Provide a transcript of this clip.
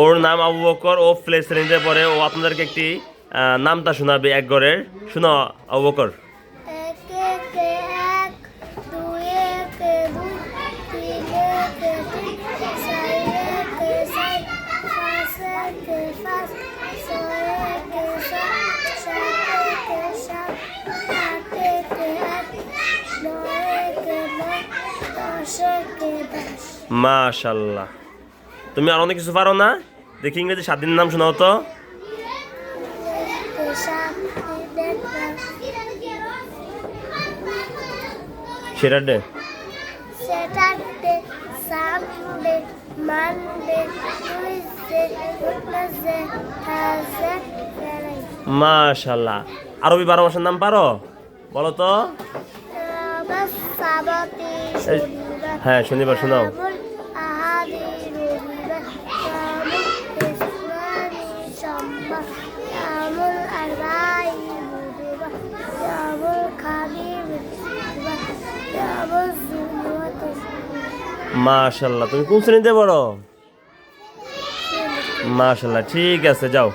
ওর নাম আবু বকর, ও প্লে শ্রেণীতে পড়ে ও আপনাদেরকে একটি নামটা শোনাবে এক ঘরের। শুনো, আবু বকর। মাশাল্লাহ। তুমি আর অনেক কিছু পারো না? দেখি ইংরেজি সাত দিনের নাম শোনাও তো। Monday, Tuesday, Wednesday, Thursday, Friday. মাশাল্লাহ। আরবি বারো মাসের নাম পারো? বলো তো। এই, শনিবার, হ্যাঁ, শনিবার শোনাও। মাশাল্লাহ তুমি কোন শ্রেণীতে পড়ো? মাশাল্লাহ ঠিক আছে যাও।